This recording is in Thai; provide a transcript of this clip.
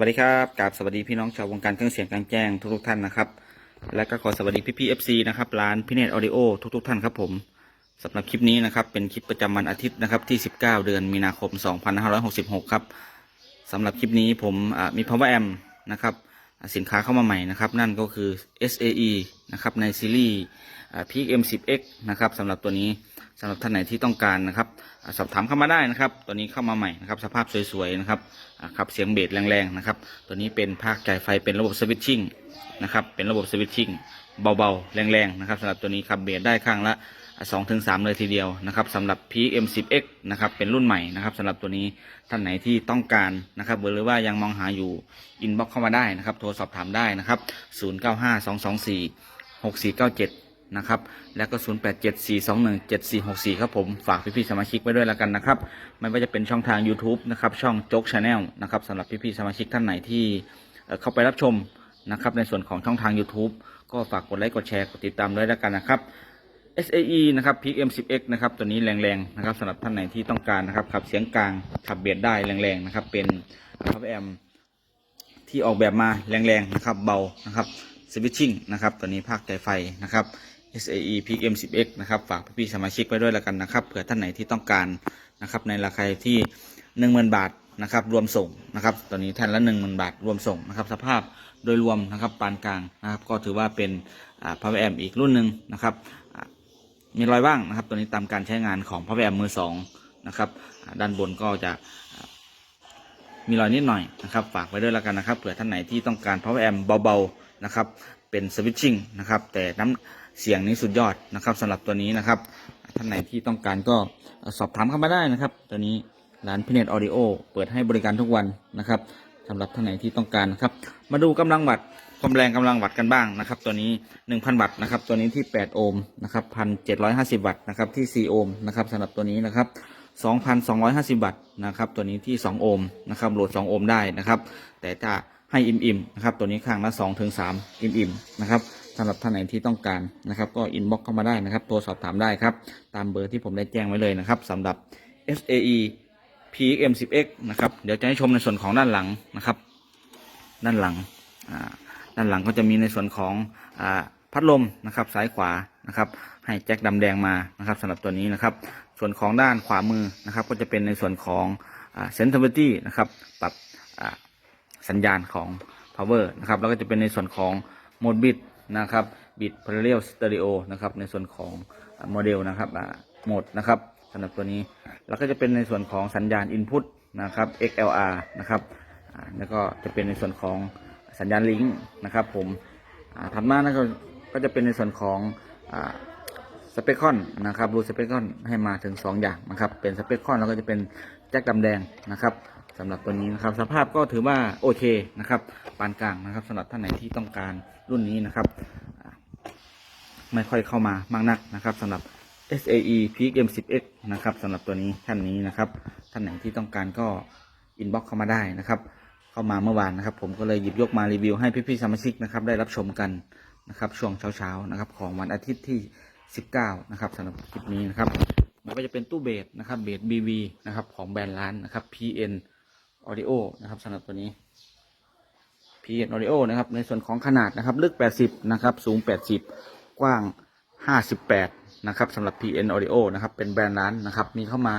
วัสดีครับกราบสวัสดีพี่น้องชาววงการเครื่องเสียงกลางแจ้งทุกๆท่านนะครับ และก็ขอสวัสดีพี่พี่เอฟซีนะครับร้านพีเนตออดิโอทุกๆท่านครับผมสำหรับคลิปนี้นะครับเป็นคลิปประจำวันอาทิตย์นะครับที่ 19 เดือนมีนาคม 2566 ครับสำหรับคลิปนี้ผมอ่ามี power amp นะครับสินค้าเข้ามาใหม่นะครับ นั่นก็คือ SAE นะครับในซีรีส์ PX M10X นะครับสำหรับตัวนี้ สำหรับท่านไหนที่ต้องการนะครับสอบถามเข้ามาได้นะครับ ตัวนี้เข้ามาใหม่นะครับ สภาพสวยๆนะครับขับเสียงเบสแรงๆนะครับ ตัวนี้เป็นภาคจ่ายไฟเป็นระบบสวิตชิ่งนะครับ เป็นระบบสวิตชิ่งเบาๆ แรงๆนะครับสำหรับตัวนี้ขับเบสได้ข้างละสองถึงสามเลยทีเดียวนะครับสำหรับ PM10X นะครับเป็นรุ่นใหม่นะครับสำหรับตัวนี้ท่านไหนที่ต้องการนะครับหรือว่ายังมองหาอยู่อินบ็อกเข้ามาได้นะครับ โทรสอบถามได้นะครับ 0952246497 นะครับ แล้วก็ 0874217464 ครับผม ฝากพี่ๆสมาชิกไว้ด้วยแล้วกันนะครับ ไม่ว่าจะเป็นช่องทาง YouTube นะครับ ช่องโจ๊กชาแนลนะครับสำหรับพี่ๆสมาชิกท่านไหนที่เข้าไปรับชมนะครับ ในส่วนของช่องทาง YouTube ก็ฝากกดไลค์ กดแชร์ กดติดตามด้วยแล้วกันนะครับ SAE นะครับ PM10X นะครับ ตัวนี้แรงๆ นะครับสำหรับท่านไหนที่ต้องการนะครับขับเสียงกลางขับเบียดได้แรงๆ นะครับ เป็นพับแอมที่ออกแบบมาแรงๆ นะครับ เบา นะครับสวิตชิ่งนะครับ ตัวนี้ภาคใจไฟนะครับ SAE pm10x นะครับฝากพี่ๆสมาชิกไว้ด้วยแล้วกันนะครับเผื่อท่านไหนที่ต้องการนะครับในราคาที่ 10,000 บาทนะครับรวมส่งนะครับตัวนี้แท่นละ 10,000 บาทรวมส่งนะครับสภาพโดยรวมนะครับปานกลางนะครับก็ถือว่าเป็นอ่า Power Amp อีกรุ่นหนึ่งนะครับมีรอยบ้างนะครับตัวนี้ตามการใช้งานของ Power Amp มือสองนะครับด้านบนก็จะมีรอยนิดหน่อยนะครับฝากไว้ด้วยแล้วกันนะครับเผื่อท่านไหนที่ต้องการ power amp เบาๆนะครับ เป็นสวิตชิ่งนะครับ แต่น้ำเสียงนี้สุดยอดนะครับสำหรับตัวนี้นะครับ ท่านไหนที่ต้องการก็สอบถามเข้ามาได้นะครับ ตัวนี้ร้านพิเนตออดิโอเปิดให้บริการทุกวันนะครับสำหรับท่านไหนที่ต้องการนะครับ มาดูกำลังวัตต์ความแรงกำลังวัตต์กันบ้างนะครับ ตัวนี้ 1,000 วัตต์นะครับ ตัวนี้ที่ 8 โอห์มนะครับ 1,750 วัตต์นะครับที่ 4 โอห์มนะครับสำหรับตัวนี้นะครับ 2,250 วัตต์นะครับ ตัวนี้ที่ 2 โอห์มนะครับโหลด 2 โอห์มได้นะครับ แต่ถ้า ให้อิ่มๆนะครับตัวนี้ข้างละ2ถึง3อิ่มๆนะครับสำหรับท่านไหนที่ต้องการนะครับ ก็อินบ็อกเข้ามาได้นะครับโทรสอบถามได้ครับ ตามเบอร์ที่ผมได้แจ้งไว้เลยนะครับสำหรับ SAE PXM10X นะครับเดี๋ยวจะให้ชมในส่วนของด้านหลังนะครับ ด้านหลังด้านหลังก็จะมีในส่วนของอพัดลมนะครับซ้ายขวานะครับให้แจ็คดำแดงมานะครับสำหรับตัวนี้นะครับ ส่วนของด้านขวามือนะครับ ก็จะเป็นในส่วนของเซนเทอร์ตี้นะครับปรับ สัญญาณของ power นะครับ แล้วก็จะเป็นในส่วนของโหมดบิดนะครับบิดพาราเรลสเตอริโอนะครับ ในส่วนของโมเดลนะครับโหมดนะครับสำหรับตัวนี้ แล้วก็จะเป็นในส่วนของสัญญาณ input นะครับ XLR นะครับแล้วก็จะเป็นในส่วนของสัญญาณลิงก์นะครับ ผมถัดมานะก็จะเป็นในส่วนของสเปคคอนนะครับรูสเปคคอนให้มาถึง 2 อย่างนะครับ เป็นสเปคคอนแล้วก็จะเป็นแจ็คดำแดงนะครับ สำหรับตัวนี้นะครับ สภาพก็ถือว่าโอเคนะครับ ปานกลางนะครับสำหรับท่านไหนที่ต้องการรุ่นนี้นะครับ ไม่ค่อยเข้ามามากนักนะครับสำหรับ SAE Peak M10X นะครับสำหรับตัวนี้ท่านนี้นะครับ ท่านไหนที่ต้องการก็อินบ็อกเข้ามาได้นะครับ เข้ามาเมื่อวานนะครับ ผมก็เลยหยิบยกมารีวิวให้พี่ๆสมาชิกนะครับ ได้รับชมกันนะครับ ช่วงเช้าๆนะครับ ของวันอาทิตย์ที่ 19 นะครับสำหรับคลิปนี้นะครับมันก็จะเป็นตู้เบสนะครับเบส BV นะครับของแบรนด์ร้านนะครับ PN ออดิโอนะครับสำหรับตัวนี้ PN Audio นะครับในส่วนของขนาดนะครับ ลึก 80 นะครับ สูง 80 กว้าง 58 นะครับสำหรับ PN Audio นะครับ เป็นแบรนด์ร้านนะครับ มีเข้ามา